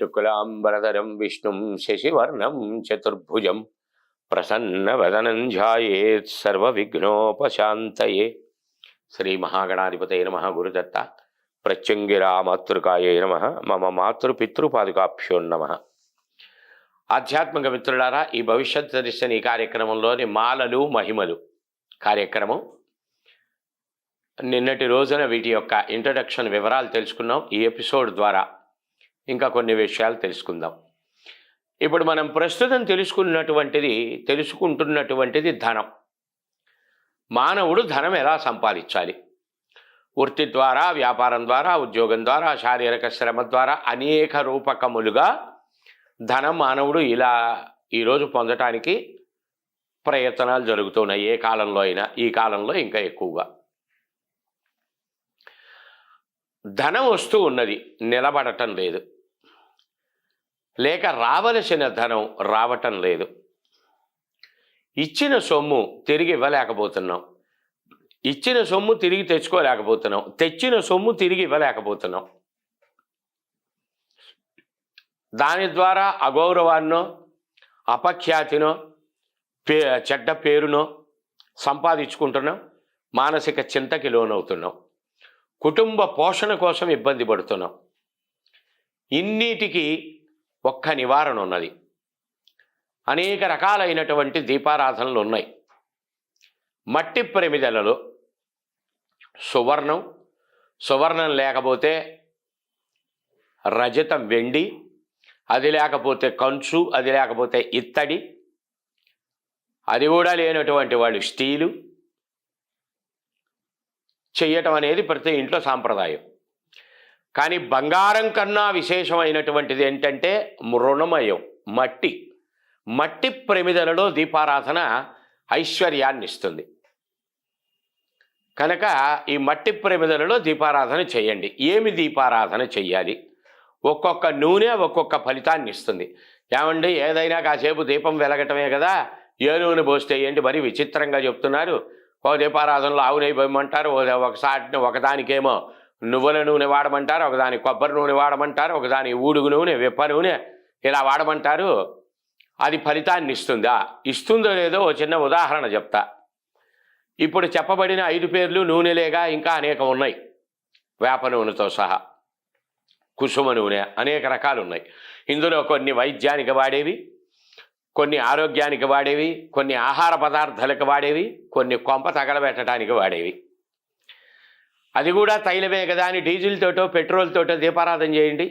శుక్లాంబరధరం విష్ణుం శశివర్ణం చతుర్భుజం ప్రసన్నవదనం ధ్యాయేత్ సర్వవిఘ్నోపశాంతయే శ్రీ మహాగణాధిపతయ నమ గురుదత్త ప్రత్యంగిరా మాతృకాయ నమ మమ మాతృపితృపాదుకాభ్యో నమ ఆధ్యాత్మిక మిత్రులారా ఈ భవిష్యత్ దర్శన ఈ కార్యక్రమంలోని మాలలు మహిమలు కార్యక్రమం నిన్నటి రోజున వీటి యొక్క ఇంట్రడక్షన్ వివరాలు తెలుసుకున్నాం. ఈ ఎపిసోడ్ ద్వారా ఇంకా కొన్ని విషయాలు తెలుసుకుందాం. ఇప్పుడు మనం ప్రస్తుతం తెలుసుకున్నటువంటిది తెలుసుకుంటున్నటువంటిది ధనం. మానవుడు ధనం ఎలా సంపాదించాలి? వృత్తి ద్వారా వ్యాపారం ద్వారా ఉద్యోగం ద్వారా శారీరక శ్రమ ద్వారా అనేక రూపకములుగా ధనం మానవుడు ఇలా ఈరోజు పొందటానికి ప్రయత్నాలు జరుగుతున్నాయి ఏ కాలంలో అయినా ఈ కాలంలో ఇంకా ఎక్కువగా. ధనం వస్తూ ఉన్నది నిలబడటం లేదు. లేక రావలసిన ధనం రావటం లేదు. ఇచ్చిన సొమ్ము తిరిగి ఇవ్వలేకపోతున్నాం. ఇచ్చిన సొమ్ము తిరిగి తెచ్చుకోలేకపోతున్నాం. తెచ్చిన సొమ్ము తిరిగి ఇవ్వలేకపోతున్నాం. దాని ద్వారా అగౌరవాన్నో అపఖ్యాతినో పే చెడ్డ పేరునో సంపాదించుకుంటున్నాం. మానసిక చింతకి లోనవుతున్నాం. కుటుంబ పోషణ కోసం ఇబ్బంది పడుతున్నాం. ఇన్నిటికీ ఒక్క నివారణ ఉన్నది. అనేక రకాలైనటువంటి దీపారాధనలు ఉన్నాయి. మట్టి ప్రమిదలలో సువర్ణం సువర్ణం లేకపోతే రజతం వెండి అది లేకపోతే కంచు అది లేకపోతే ఇత్తడి అది కూడా లేనటువంటి వాళ్ళు స్టీలు చెయ్యటం అనేది ప్రతి ఇంట్లో సాంప్రదాయం. కానీ బంగారం కన్నా విశేషమైనటువంటిది ఏంటంటే మృణమయం మట్టి. మట్టి ప్రమిదలలో దీపారాధన ఐశ్వర్యాన్ని ఇస్తుంది. కనుక ఈ మట్టి ప్రమిదలలో దీపారాధన చేయండి. ఏమి దీపారాధన చెయ్యాలి? ఒక్కొక్క నూనె ఒక్కొక్క ఫలితాన్ని ఇస్తుంది. ఏమండి? ఏదైనా కాసేపు దీపం వెలగటమే కదా. ఏ నూనె పోస్తే ఏంటి? మరి విచిత్రంగా చెప్తున్నారు. ఓ దీపారాధనలో ఆవు నెయ్యి పోయమంటారు ఒకసారి ఒకదానికేమో నువ్వుల నూనె వాడమంటారు ఒకదాని కొబ్బరి నూనె వాడమంటారు ఒకదాని ఊడుగు నూనె విప్ప నూనె ఇలా వాడమంటారు. అది ఫలితాన్ని ఇస్తుందా? ఇస్తుందో లేదో ఓ చిన్న ఉదాహరణ చెప్తా. ఇప్పుడు చెప్పబడిన ఐదు పేర్లు నూనెలేగా ఇంకా అనేకం ఉన్నాయి. వేప నూనెతో సహా కుసుమ నూనె అనేక రకాలు ఉన్నాయి. ఇందులో కొన్ని వైద్యానికి వాడేవి కొన్ని ఆరోగ్యానికి వాడేవి కొన్ని ఆహార పదార్థాలకు వాడేవి కొన్ని కొంప తగలబెట్టడానికి వాడేవి. అది కూడా తైలమే కదా అని డీజిల్తోటో పెట్రోల్తోటో దీపారాధన చేయండి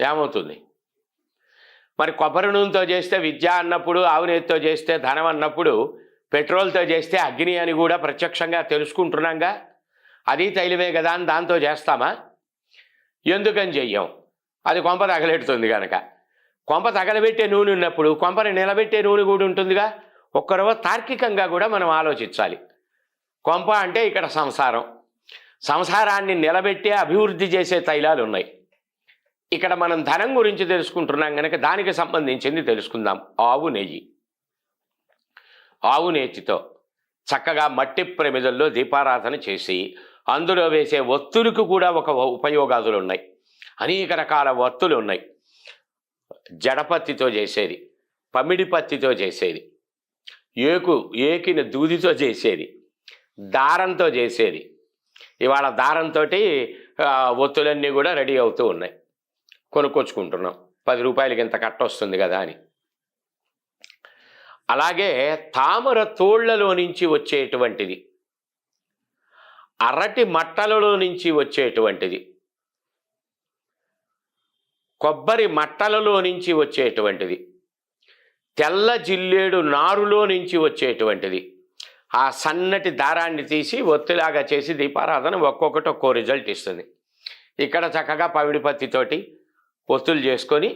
ఏమవుతుంది? మరి కొబ్బరి నూనెతో చేస్తే విద్య అన్నప్పుడు ఆవునేతితో చేస్తే ధనం అన్నప్పుడు పెట్రోల్తో చేస్తే అగ్ని అని కూడా ప్రత్యక్షంగా తెలుసుకుంటున్నాంగా అది తైలమే కదా అని దాంతో చేస్తామా? ఎందుకని చెయ్యం? అది కొంప తగలెడుతుంది కనుక కొంప తగలబెట్టే నూనె ఉన్నప్పుడు కొంపని నిలబెట్టే నూనె కూడా ఉంటుందిగా? ఒక్కరవ తార్కికంగా కూడా మనం ఆలోచించాలి. కొంప అంటే ఇక్కడ సంసారం. సంసారాన్ని నిలబెట్టే అభివృద్ధి చేసే తైలాలు ఉన్నాయి. ఇక్కడ మనం ధనం గురించి తెలుసుకుంటున్నాం కనుక దానికి సంబంధించింది తెలుసుకుందాం. ఆవు నెయ్యి. ఆవు నేతితో చక్కగా మట్టి ప్రమిదల్లో దీపారాధన చేసి అందులో వేసే ఒత్తులకు కూడా ఒక ఉపయోగాదులు ఉన్నాయి. అనేక రకాల ఒత్తులు ఉన్నాయి. జడపత్తితో చేసేది పమిడి పత్తితో చేసేది ఏకు ఏకిన దూదితో చేసేది దారంతో చేసేది. ఇవాళ దారంతో ఒత్తులన్నీ కూడా రెడీ అవుతూ ఉన్నాయి. కొనుక్కొచ్చుకుంటున్నాం. పది రూపాయలకి ఇంత కట్ట వస్తుంది కదా అని. అలాగే తామర తోళ్ళలో నుంచి వచ్చేటువంటిది అరటి మట్టలలో నుంచి వచ్చేటువంటిది. కొబ్బరి మట్టలలో నుంచి వచ్చేటువంటిది. తెల్ల జిల్లేడు నారులో నుంచి వచ్చేటువంటిది. ఆ సన్నటి దారాన్ని తీసి ఒత్తిలాగా చేసి దీపారాధన ఒక్కొక్కటి ఒక్కో రిజల్ట్ ఇస్తుంది. ఇక్కడ చక్కగా పవిడిపత్తితోటి ఒత్తులు చేసుకొని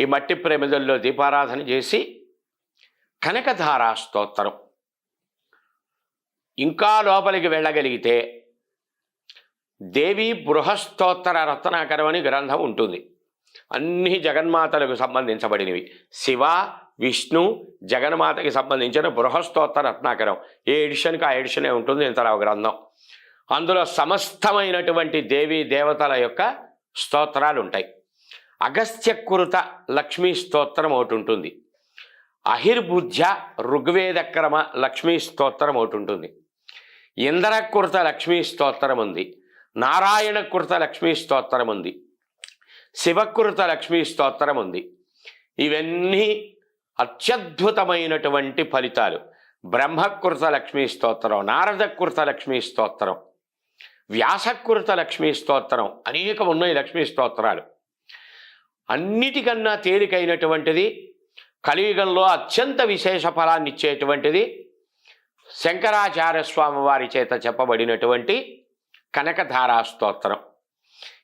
ఈ మట్టి ప్రమిదల్లో దీపారాధన చేసి కనకధారా స్తోత్రం. ఇంకా లోపలికి వెళ్ళగలిగితే దేవి బృహస్తోత్తర రత్నాకరం అని గ్రంథం ఉంటుంది. అన్ని జగన్మాతలకు సంబంధించబడినవి. శివ విష్ణు జగన్మాతకి సంబంధించిన బృహస్తోత్తర రత్నాకరం. ఏ ఎడిషన్కి ఆ ఎడిషనే ఉంటుంది ఇంతరావు గ్రంథం. అందులో సమస్తమైనటువంటి దేవీ దేవతల యొక్క స్తోత్రాలు ఉంటాయి అగస్త్యకృత లక్ష్మీ స్తోత్రం ఒకటి ఉంటుంది. అహిర్భుజ ఋగ్వేదక్రమ లక్ష్మీ స్తోత్రం ఒకటి ఉంటుంది. ఇంద్రకృత లక్ష్మీ స్తోత్రం ఉంది. నారాయణకృత లక్ష్మీ స్తోత్రం ఉంది. శివకృత లక్ష్మీ స్తోత్రం ఉంది. ఇవన్నీ అత్యద్భుతమైనటువంటి ఫలితాలు. బ్రహ్మకృత లక్ష్మీ స్తోత్రం నారదకృత లక్ష్మీ స్తోత్రం వ్యాసకృత లక్ష్మీ స్తోత్రం అనేకం ఉన్నాయి లక్ష్మీ స్తోత్రాలు. అన్నిటికన్నా తేలికైనటువంటిది కలియుగంలో అత్యంత విశేష ఫలాన్ని ఇచ్చేటువంటిది శంకరాచార్య స్వామి వారి చేత చెప్పబడినటువంటి కనకధారా స్తోత్రం.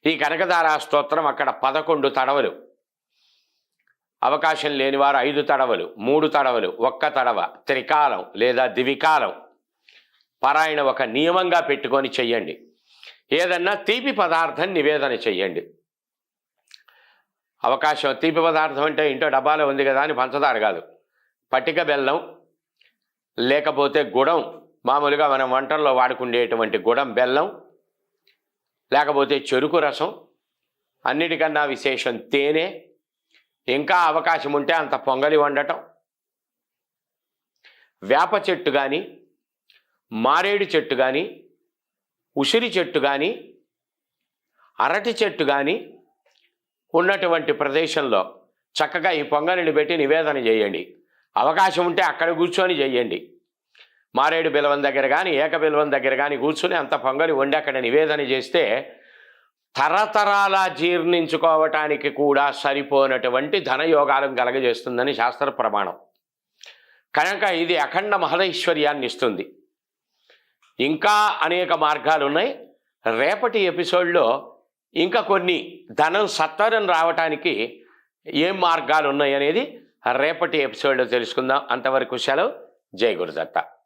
ఈ కనకధారా స్తోత్రం అక్కడ పదకొండు తడవలు. అవకాశం లేనివారు ఐదు తడవలు మూడు తడవలు ఒక్క తడవ త్రికాలం లేదా దివికాలం. పారాయణ ఒక నియమంగా పెట్టుకొని చెయ్యండి. ఏదన్నా తీపి పదార్థం నివేదన చెయ్యండి. అవకాశం తీపి పదార్థం అంటే ఇంట్లో డబ్బాలో ఉంది కదా అని పంచదార కాదు. పట్టిక బెల్లం లేకపోతే గుడం మామూలుగా మనం వంటల్లో వాడుకునేటువంటి గుడం బెల్లం లేకపోతే చెరుకు రసం అన్నిటికన్నా విశేషం తేనె. ఇంకా అవకాశం ఉంటే అంత పొంగలి వండటం. వేప చెట్టు కానీ మారేడు చెట్టు కానీ ఉసిరి చెట్టు కానీ అరటి చెట్టు కానీ ఉన్నటువంటి ప్రదేశంలో చక్కగా ఈ పొంగలిని పెట్టి నివేదన చేయండి. అవకాశం ఉంటే అక్కడ కూర్చొని చేయండి. మారేడు బిలవం దగ్గర కానీ ఏక బిలవం దగ్గర కానీ కూర్చుని అంత పొంగలి వండి అక్కడ నివేదన చేస్తే తరతరాల జీర్ణించుకోవటానికి కూడా సరిపోనటువంటి ధనయోగాలను కలగజేస్తుందని శాస్త్ర ప్రమాణం. కనుక ఇది అఖండ మహదైశ్వర్యాన్ని ఇస్తుంది. ఇంకా అనేక మార్గాలు ఉన్నాయి. రేపటి ఎపిసోడ్లో ఇంకా కొన్ని ధనం సత్వరం రావటానికి ఏం మార్గాలు ఉన్నాయి అనేది రేపటి ఎపిసోడ్లో తెలుసుకుందాం. అంతవరకు సెలవు. జై గురుదత్త.